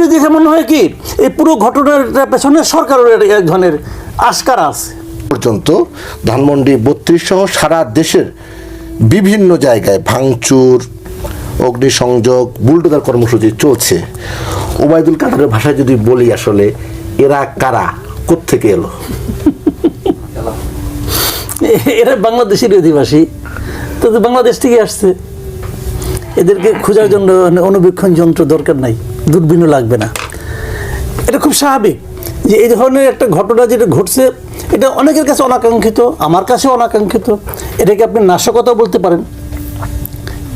এগুলি দেখে মনে হয় কি এই পুরো ঘটনার পেছনে সরকারের এক ধরনের আশকারা আছে। পর্যন্ত ধানমন্ডি বত্রিশ সহ সারা দেশের বিভিন্ন জায়গায় ভাঙচুর অগ্নিসংযোগ বুলডোজার কর্মসূচি চলছে। ওবায়দুল কাদেরের ভাষায় যদি বলি আসলে এরা কারা? কোত্থেকে এলো? এরা বাংলাদেশের অধিবাসী। তো বাংলাদেশ থেকে আসছে এদেরকে খোঁজার জন্য অনুবীক্ষণ যন্ত্র দরকার নাই। দূরবীনও লাগবে না। এটা খুব স্বাভাবিক যে এই ধরনের একটা ঘটনা যেটা ঘটছে, এটা অনেকের কাছে অনাকাঙ্ক্ষিত, আমার কাছে অনাকাঙ্ক্ষিত। এটাকে আপনি নাশকতা বলতে পারেন।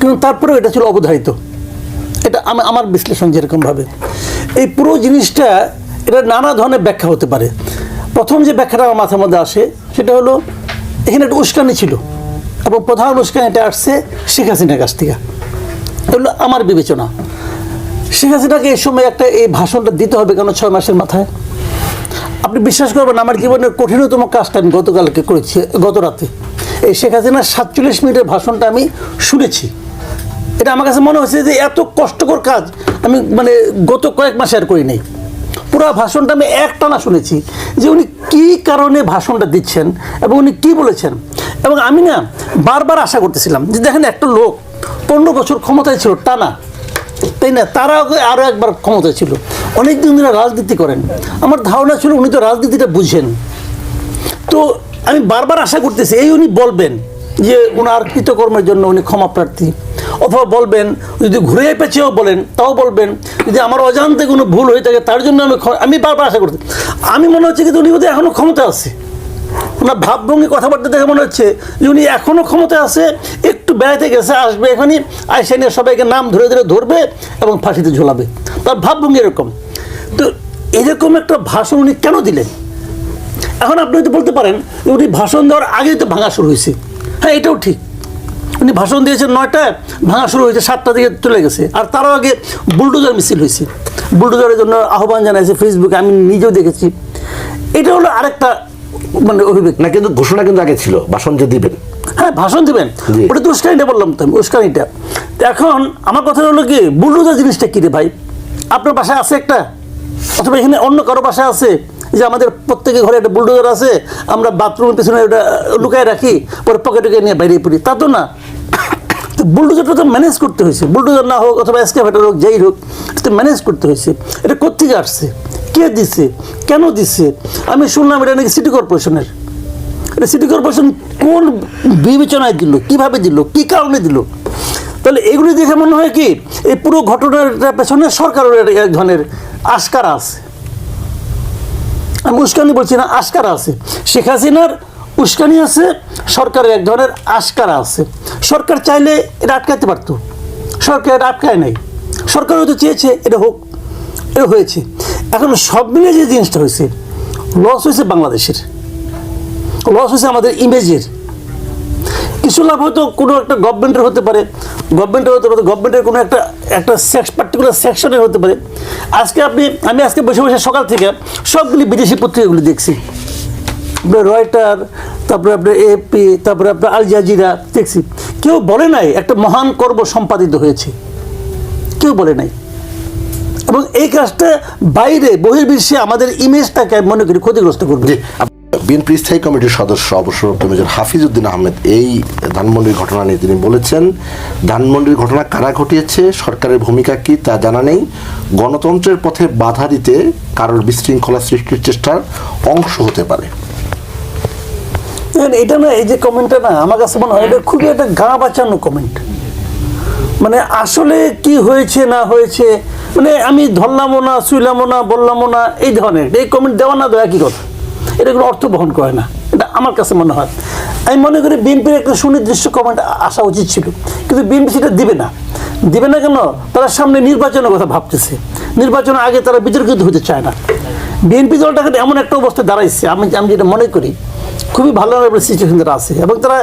কিন্তু তারপরেও এটা ছিল অবধারিত। এটা আমি, আমার বিশ্লেষণ যেরকমভাবে। এই পুরো জিনিসটা, এটা নানা ধরনের ব্যাখ্যা হতে পারে। প্রথম যে ব্যাখ্যাটা আমার মাথার মধ্যে আসে, সেটা হলো, এখানে একটা উস্কানি ছিল। এবং প্রধান উস্কানিটা আসছে শেখ হাসিনার কাছ থেকে। এগুলো আমার বিবেচনা। শেখ হাসিনাকে এই সময় একটা এই ভাষণটা দিতে হবে কেন ছয় মাসের মাথায়? আপনি বিশ্বাস করবেন, আমার জীবনের কঠিনতম কাজটা আমি গতকালকে করেছি গত রাতে এই শেখ হাসিনার সাতচল্লিশ মিনিটের ভাষণটা আমি শুনেছি। এটা আমার কাছে মনে হচ্ছে যে এত কষ্টকর কাজ আমি মানে গত কয়েক মাসে আর করি নাই পুরো ভাষণটা আমি একটানা শুনেছি যে উনি কী কারণে ভাষণটা দিচ্ছেন এবং উনি কী বলেছেন। এবং আমি না বারবার আশা করতেছিলাম যে দেখেন একটা লোক পনেরো বছর ক্ষমতায় ছিল, টানা। তাই না? তারা আরও একবার ক্ষমতা ছিল। অনেক দিন ধরে রাজনীতি করেন। আমার ধারণা ছিল উনি তো রাজনীতিটা বুঝেন। তো আমি বারবার আশা করতেছি, এই উনি বলবেন যে ওনার কৃতকর্মের জন্য উনি ক্ষমা প্রার্থী। অথবা বলবেন, যদি ঘুরে পেঁচেও বলেন, তাও বলবেন, যদি আমার অজান্তে কোনো ভুল হয়ে থাকে, তার জন্য আমি আমি বারবার আশা করতে আমি মনে হচ্ছে কিন্তু উনি বোধহয় এখনও ক্ষমতা আছে। ওনার ভাবভঙ্গি কথাবার্তা দেখে মনে হচ্ছে যে উনি এখনও ক্ষমতা আছে একটু বেড়াতে গেছে, আসবে এখানে আইসে নিয়ে সবাইকে নাম ধরে ধরে ধরবে এবং ফাঁসিতে ঝোলাবে। তার ভাবভঙ্গি এরকম। তো এরকম একটা ভাষণ উনি কেন দিলেন? এখন আপনি হয়তো বলতে পারেন, উনি ভাষণ দেওয়ার আগেই তো ভাঙা শুরু হয়েছে। হ্যাঁ এটাও ঠিক। উনি ভাষণ দিয়েছেন নয়টায় ভাঙা শুরু হয়েছে সাতটা দিকে চলে গেছে। আর তারও আগে বুলডোজার মিছিল হয়েছে। বুলডোজারের জন্য আহ্বান জানাইছে ফেসবুকে, আমি নিজেও দেখেছি। এটা হলো আরেকটা মানে অভিব্যক্তি। না কিন্তু ঘোষণা কিন্তু আগে ছিল ভাষণ যে দিবেন। হ্যাঁ ভাষণ দিবেন। ওটা তো উস্কানিটা বললাম তো আমি উস্কানিটা এখন আমার কথা হলো কি বুলডোজার জিনিসটা কী রে ভাই? আপনার বাসায় আছে একটা? অথবা এখানে অন্য কারও বাসায় আছে? যে আমাদের প্রত্যেকের ঘরে একটা বুলডোজার আছে আমরা বাথরুমের পিছনে ওটা লুকায় রাখি পরে পকেটে নিয়ে বাইরে পড়ি। তা তো না। তো বুলডোজারটা তো ম্যানেজ করতে হয়েছে। বুলডোজার না হোক অথবা এসকাভেটার হোক যেই হোক ম্যানেজ করতে হয়েছে। এটা কোথেকে আসছে? কে দিচ্ছে কেন দিচ্ছে আমি শুনলাম এটা নাকি সিটি কর্পোরেশনের। এটা সিটি কর্পোরেশন কোন বিবেচনায় দিল? কীভাবে দিল? কি কারণে দিল? তাহলে এগুলি দেখে মনে হয় কি, এই পুরো ঘটনার পেছনে সরকারের এক ধরনের আশকারা আছে। আমি উস্কানি বলছি না, আশকারা আছে। শেখ হাসিনার উস্কানি আছে, সরকারের এক ধরনের আশকারা আছে। সরকার চাইলে এটা আটকাতে পারতো। সরকার এটা আটকায় নাই। সরকার হয়তো চেয়েছে, এটা হোক, এটা হয়েছে। এখন সব মিলে যে জিনিসটা হয়েছে লস হয়েছে বাংলাদেশের। লস হয়েছে আমাদের ইমেজের কিছু লাভ হয়তো কোনো একটা গভর্নমেন্টের হতে পারে গভর্নমেন্টের হতে পারে গভর্নমেন্টের কোনো একটা একটা সেক্স পার্টিকুলার সেকশনের হতে পারে। আজকে আপনি, আমি আজকে বসে বসে সকাল থেকে সবগুলি বিদেশি পত্রিকাগুলি দেখছি। আপনার রয়টার তারপরে আপনার এপি তারপরে আপনার আল জাজিরা দেখছি। কেউ বলে নাই একটা মহান কর্ম সম্পাদিত হয়েছে। কেউ বলে নাই। এবং এই কাজটা বাইরে বহির্বিশ্বে আমাদের ইমেজটাকে মনে করি ক্ষতিগ্রস্ত করবে। বিএনপি স্থায়ী কমিটির সদস্য অবসরপ্রাপ্ত মেজর হাফিজউদ্দিন আহমেদ এই ধানমন্ডির ঘটনা নিয়ে তিনি বলেছেন ধানমন্ডির ঘটনা কারা ঘটিয়েছে সরকারের ভূমিকা কি তা জানা নেই গণতন্ত্রের পথে বাধা দিতে কারোর বিশৃঙ্খলা সৃষ্টির চেষ্টার অংশ হতে পারে। এটা না এই যে কমেন্টটা না আমার কাছে মনে হয় এটা খুবই একটা গা বাঁচানো কমেন্ট মানে আসলে কি হয়েছে না হয়েছে মানে আমি ধরলামও না, শুইলামও না, বললামও না, এই ধরনের। এই কমেন্ট দেওয়া না দেওয়া কি কথা? এটা কোনো অর্থ বহন করে না। এটা আমার কাছে মনে হয়। আমি মনে করি বিএনপির একটা সুনির্দিষ্ট কমেন্ট আসা উচিত ছিল। কিন্তু বিএনপি সেটা দিবে না। দিবে না কেন? তারা সামনে নির্বাচনের কথা ভাবতেছে। নির্বাচনের আগে তারা বিতর্কিত হতে চায় না। বিএনপি দলটাকে এমন একটা অবস্থায় দাঁড়াইছে। আমি আমি যেটা মনে করি, খুবই ভালো সিচুয়েশন তারা আছে এবং তারা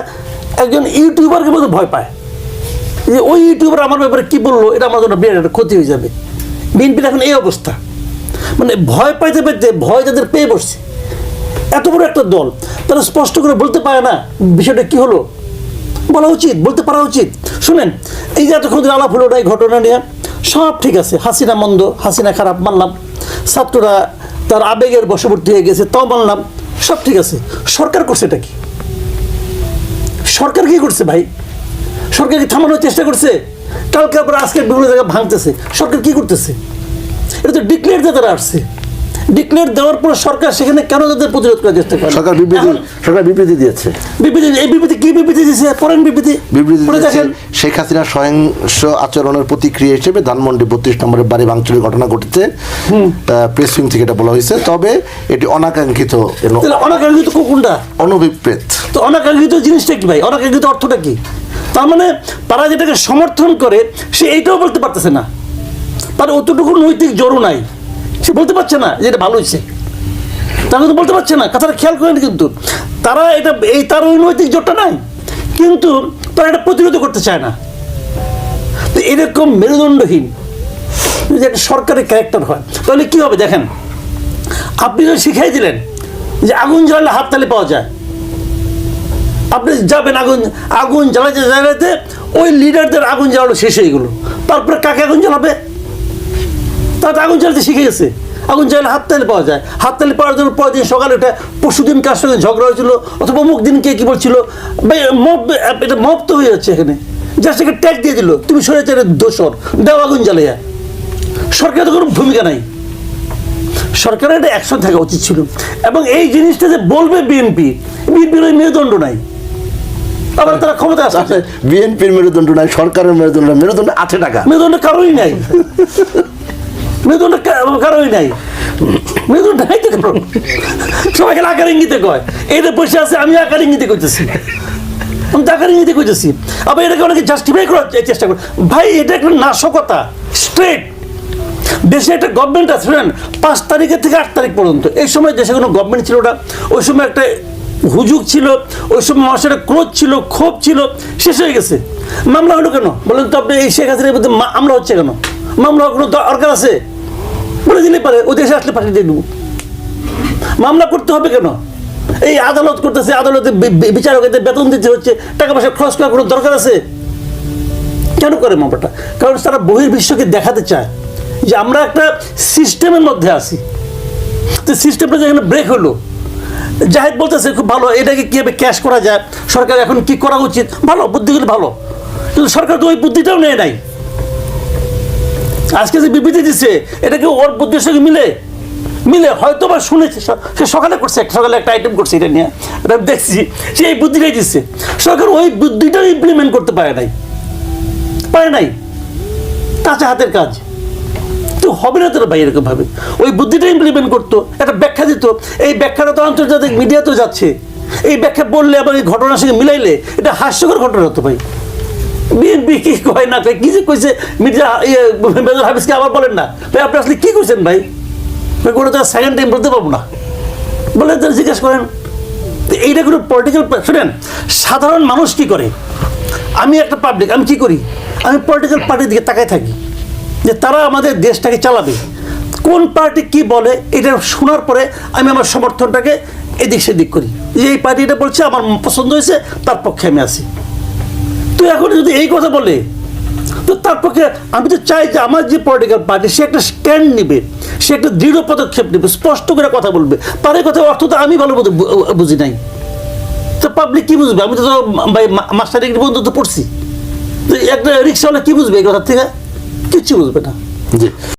একজন ইউটিউবারকে মধ্যে ভয় পায়। যে ওই ইউটিউবার আমার ব্যাপারে কী বলল, এটা আমার জন্য বিরাট একটা ক্ষতি হয়ে যাবে। বিএনপির এখন এই অবস্থা। মানে ভয় পাইতে পাইতে ভয় তাদের পেয়ে বসছে এত বড় একটা দল, তারা স্পষ্ট করে বলতে পারে না বিষয়টা কি হলো। বলা উচিত, বলতে পারা উচিত। শুনেন, এই যে এতক্ষণ আলাপ হলো এই ঘটনা নিয়ে, সব ঠিক আছে, হাসিনা মন্দ, হাসিনা খারাপ মানলাম। ছাত্ররা তার আবেগের বশবর্তী হয়ে গেছে, তাও মানলাম। সব ঠিক আছে, সরকার করছে এটা কি? সরকার কি করছে ভাই? সরকার কি থামানোর চেষ্টা করছে? কালকে আবার আজকে বিভিন্ন জায়গায় ভাঙতেছে। সরকার কি করতেছে? এটা তো ডিক্লেয়ার দিয়ে তারা আসছে। ডিক্লেয়ার দেওয়ার পর সরকার সেখানে কেন তাদের প্রতিরোধ করার চেষ্টা করে? সরকার বিবৃতি সরকার বিবৃতি দিয়েছে। বিবৃতি এই বিবৃতি কি বিবৃতি দিয়েছে? পড়েন বিবৃতি। বিবৃতি দেখেন। শেখ হাসিনার সহিংস আচরণের প্রতিক্রিয়া হিসেবে ধানমন্ডি বত্রিশ নম্বরের বাড়ি ভাঙচুরের ঘটনা ঘটেছে। প্রেস উইং থেকে এটা বলা হয়েছে। তবে এটি অনাকাঙ্ক্ষিত অনাকাঙ্ক্ষিত কোনটা? অনভিপ্রেত তো অনাকাঙ্ক্ষিত জিনিসটা কি ভাই? অনাকাঙ্ক্ষিত অর্থটা কি? তার মানে তারা যেটাকে সমর্থন করে, সে এইটাও বলতে পারতেছে না। তার অতটুকু নৈতিক জোরও নাই। সে বলতে পারছে না যে এটা ভালো হয়েছে তারা কিন্তু বলতে পারছে না, কথাটা খেয়াল করেন কিন্তু। তারা এটা, এই তার ওই নৈতিক জোরটা নাই। কিন্তু তারা এটা প্রতিরোধ করতে চায় না। তো এরকম মেরুদণ্ডহীন যদি একটা সরকারি ক্যারেক্টার হয়, তাহলে কি হবে দেখেন? আপনি তো শিখাই দিলেন যে আগুন জ্বালালে হাততালি পাওয়া যায়। আপনি যাবেন আগুন আগুন জ্বালাতে জ্বালাতে, ওই লিডারদের আগুন জ্বালানো শেষ হয়ে গেলো। তারপরে কাকে আগুন জ্বালাবে? তারা আগুন জ্বালাতে শিখে গেছে। আগুন জ্বালালে হাততালি পাওয়া যায়। হাততালি পাওয়ার জন্য পরের দিন সকালে ওটা পরশু দিন কার সঙ্গে ঝগড়া হয়েছিল অথবা অমুক দিন কে কী বলছিল মব, এটা মব তো হয়ে যাচ্ছে এখানে। যা সেখানে ট্যাগ দিয়ে দিল, তুমি সরে চারে দোষর। দাও আগুন জ্বালিয়া সরকারের তো কোনো ভূমিকা নাই। সরকারের একটা অ্যাকশন থাকা উচিত ছিল। এবং এই জিনিসটা যে বলবে বিএনপি, বিএনপির ওই মেরুদণ্ড নাই। আবার তারা ক্ষমতা আসছে। বিএনপির মেরুদণ্ড নাই সরকারের মেরুদণ্ড মেরুদণ্ড আছে টাকা মেরুদণ্ড কারোই নাই। মেরুদণ্ড কারোই নাই। মেরুদণ্ড নাই তো কারও। সবাই আকার ইঙ্গিতে কয়। এইটা বসে আছে আমি আকার ইঙ্গিতে করতেছি আমি তো ইঙ্গিতে করতেছি আবার এটাকে অনেকে জাস্টিফাই করার চেষ্টা করে। ভাই এটা একটা নাশকতা স্ট্রেট দেশে একটা গভর্নমেন্ট আছে পাঁচ তারিখের থেকে আট তারিখ পর্যন্ত। এই সময় দেশে কোনো গভর্নমেন্ট ছিল না। ওই সময় একটা হুজুগ ছিল, ওই সময় মানুষের ক্রোধ ছিল, ক্ষোভ ছিল, শেষ হয়ে গেছে। মামলা হলো কেন? বলেন তো আপনি এই শেখ হাসিনার বিরুদ্ধে মা- মামলা হচ্ছে কেন? মামলা কোনো দরকার আছে? বলে দিলে পারে, ও দেশে আসলে পাঠিয়ে দিয়ে মামলা করতে হবে কেন? এই আদালত করতেছে, আদালতে বি- বি- বিচারকদের বেতন দিতে হচ্ছে, টাকা পয়সা খরচ করার কোনো দরকার আছে? কেন করে মামলাটা? কারণ তারা বহির্বিশ্বকে দেখাতে চায় যে আমরা একটা সিস্টেমের মধ্যে আছি। তো সিস্টেমটা যেখানে ব্রেক হলো জাহেদ বলতেছে, খুব ভালো, এটাকে কীভাবে ক্যাশ করা যায়? সরকার এখন কি করা উচিত? ভালো, বুদ্ধিগুলো ভালো। কিন্তু সরকার তো ওই বুদ্ধিটাও নেয় নাই। আজকে যে বিবৃতি দিচ্ছে এটাকে ওর বুদ্ধির সঙ্গে মিলে? মিলে হয়তো বা শুনেছে, সে সকালে করছে, একটা সকালে একটা আইটেম করছে এটা নিয়ে। এটা দেখছি, সে এই বুদ্ধিটাই দিচ্ছে সরকার ওই বুদ্ধিটাও ইমপ্লিমেন্ট করতে পারে নাই। পারে নাই। কাঁচা হাতের কাজ। তো হবে না তারা ভাই এরকম ভাবে ওই বুদ্ধিটা ইমপ্লিমেন্ট করতো, একটা ব্যাখ্যা দিত। এই ব্যাখ্যাটা তো আন্তর্জাতিক মিডিয়াতেও যাচ্ছে। এই ব্যাখ্যা বললে আবার এই ঘটনার সঙ্গে মিলাইলে এটা হাস্যকর ঘটনা হতো ভাই। বিএনপি কি কয় না কি যে কইছে, মির্জা ইয়ে মেজর হাফিজকে আবার বলেন না। ভাই, আপনি আসলে কি কইছেন ভাই? কোনো তো সেকেন্ড টাইম বলতে পারব না। বলে তারা জিজ্ঞেস করেন এইটা কোনো পলিটিক্যাল শুনেন, সাধারণ মানুষ কি করে? আমি একটা পাবলিক আমি কি করি? আমি পলিটিক্যাল পার্টির দিকে তাকাই থাকি। যে তারা আমাদের দেশটাকে চালাবে। কোন পার্টি কি বলে, এটা শোনার পরে আমি আমার সমর্থনটাকে এদিক সেদিক করি। যে এই পার্টি এটা বলছে, আমার পছন্দ হয়েছে, তার পক্ষে আমি আছি। তো এখন যদি এই কথা বলে, তো তার পক্ষে আমি তো চাই যে আমার যে পলিটিক্যাল পার্টি সে একটা স্ট্যান্ড নেবে, সে একটা দৃঢ় পদক্ষেপ নেবে, স্পষ্ট করে কথা বলবে। তার এই কথা অর্থ তো আমি ভালো বুঝি নাই। তো পাবলিক কি বুঝবে? আমি তো তো ভাই মাস্টার ডিগ্রি পর্যন্ত তো পড়ছি। তো একটা রিক্সাওয়ালা কি বুঝবে এই কথা থেকে? কিচ্ছু বুঝবে না। জি।